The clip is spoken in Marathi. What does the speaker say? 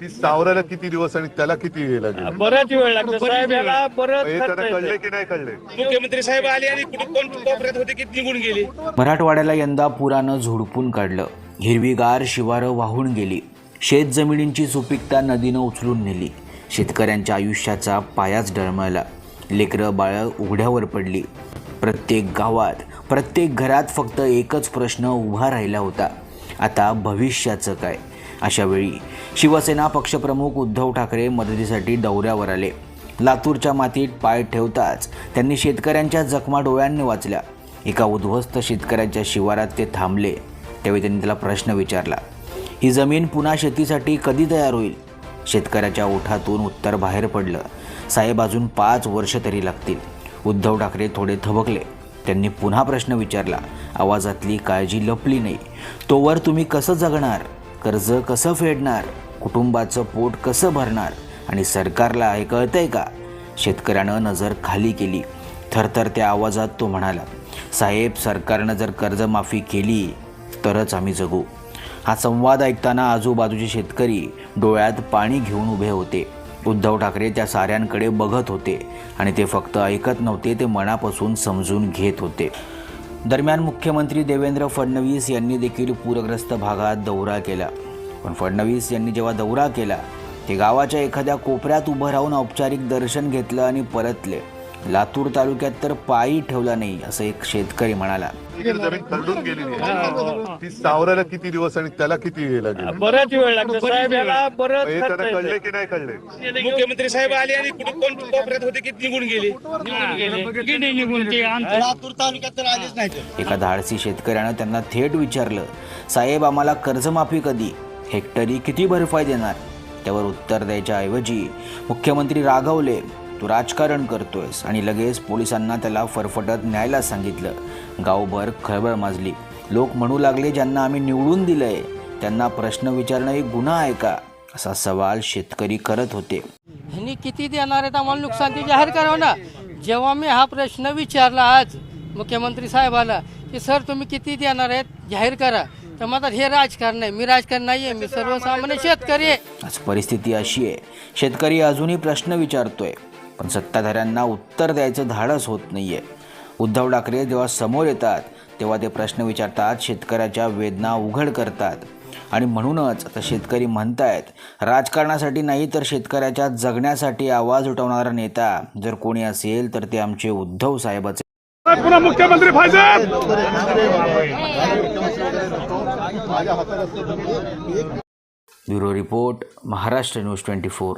ती सावरायला किती दिवस आणि त्याला किती वेळ लागेल? बराच वेळ लागतो साहेब याला परत हे खर्च त्याला येतो. कळले की नाही कळले? मुख्यमंत्री साहेब आले आणि कुठे कोण कोपऱ्यात होते की निघून गेले? मराठवाड्याला यंदा पुरानं झोडपून काढलं. हिरवीगार शिवारं वाहून गेली. शेत जमिनींची सुपीकता नदीनं उचलून नेली. शेतकऱ्यांच्या आयुष्याचा पायाच डळमळला लेकरं बाळं उघड्यावर पडली. प्रत्येक गावात प्रत्येक घरात फक्त एकच प्रश्न उभा राहिला होता. आता भविष्याचं काय? अशावेळी शिवसेना पक्षप्रमुख उद्धव ठाकरे मदतीसाठी दौऱ्यावर आले. लातूरच्या मातीत पाय ठेवताच त्यांनी शेतकऱ्यांच्या जखमा डोळ्यांनी वाचल्या. एका उद्ध्वस्त शेतकऱ्याच्या शिवारात ते थांबले. त्यावेळी त्यांनी त्याला प्रश्न विचारला ही जमीन पुन्हा शेतीसाठी कधी तयार होईल? शेतकऱ्याच्या ओठातून उत्तर बाहेर पडलं साहेब अजून पाच वर्ष तरी लागतील. उद्धव ठाकरे थोडे थबकले. त्यांनी पुन्हा प्रश्न विचारला आवाजातली काळजी लपली नाही. तोवर तुम्ही कसं जगणार? कर्ज कसं फेडणार? कुटुंबाचं पोट कसं भरणार? आणि सरकारला हे कळतंय का? शेतकऱ्यानं नजर खाली केली. थरथर त्या आवाजात तो म्हणाला साहेब सरकारनं जर कर्जमाफी केली तरच आम्ही जगू. हा संवाद ऐकताना आजूबाजूचे शेतकरी डोळ्यात पाणी घेऊन उभे होते. उद्धव ठाकरे त्या साऱ्यांकडे बघत होते आणि ते फक्त ऐकत नव्हते ते मनापासून समजून घेत होते. दरम्यान मुख्यमंत्री देवेंद्र फडणवीस यांनी देखील पूरग्रस्त भागात दौरा केला. पण फडणवीस यांनी जेव्हा दौरा केला ते गावाच्या एखाद्या कोपऱ्यात उभं राहून औपचारिक दर्शन घेतलं आणि परतले. लातूर तालुक्यात तर पायी ठेवला नाही असं एक शेतकरी म्हणाला. तिकडे जमीन खरडून गेलेली आहे. ती सावरायला किती दिवस आणि त्याला किती वेळ लागेल? बराच वेळ लागतो. साहेब याला परत हे खर्च त्याला येतो. कळले की नाही कळले? मुख्यमंत्री साहेब आले आणि कुठे कोण कोपऱ्यात होते की निघून गेले? गेले निघून ते आमचं एका धाडसी शेतकऱ्यानं त्यांना थेट विचारलं साहेब आम्हाला कर्जमाफी कधी? हेक्टरी किती भरपाई देणार? त्यावर उत्तर द्यायच्या ऐवजी मुख्यमंत्री रागवले तू राजकारण करतोयस आणि लगेच पोलिसांना त्याला फरफटत न्यायला सांगितलं. गावभर खळबळ माजली. लोक म्हणू लागले ज्यांना आम्ही निवडून दिलंय त्यांना प्रश्न विचारणं एक गुन्हा आहे का? असा सवाल शेतकरी करत होते. ह्यांनी किती देणार आहेत आम्हाला नुकसान ते जाहीर करावं ना. जेव्हा मी हा प्रश्न विचारला आज मुख्यमंत्री साहेबाला की सर तुम्ही किती देणार आहेत? जाहीर करा. तर म्हणतात हे राजकारण आहे. मी राजकारण नाही आहे मी सर्वसामान्य शेतकरी आहे. आज परिस्थिती अशी आहे. शेतकरी अजूनही प्रश्न विचारतोय. पण सत्ताधाऱ्यांना उत्तर द्यायचं धाडस होत नाहीये. उद्धव ठाकरे जेव्हा समोर येतात तेव्हा ते प्रश्न विचारतात शेतकऱ्याच्या वेदना उघड करतात. आणि म्हणूनच आता शेतकरी म्हणतायत राजकारणासाठी नाही तर शेतकऱ्याच्या जगण्यासाठी आवाज उठवणारा नेता जर कोणी असेल तर ते आमचे उद्धव साहेबाचे पुन्हा मुख्यमंत्री bureau report Maharashtra news twenty four.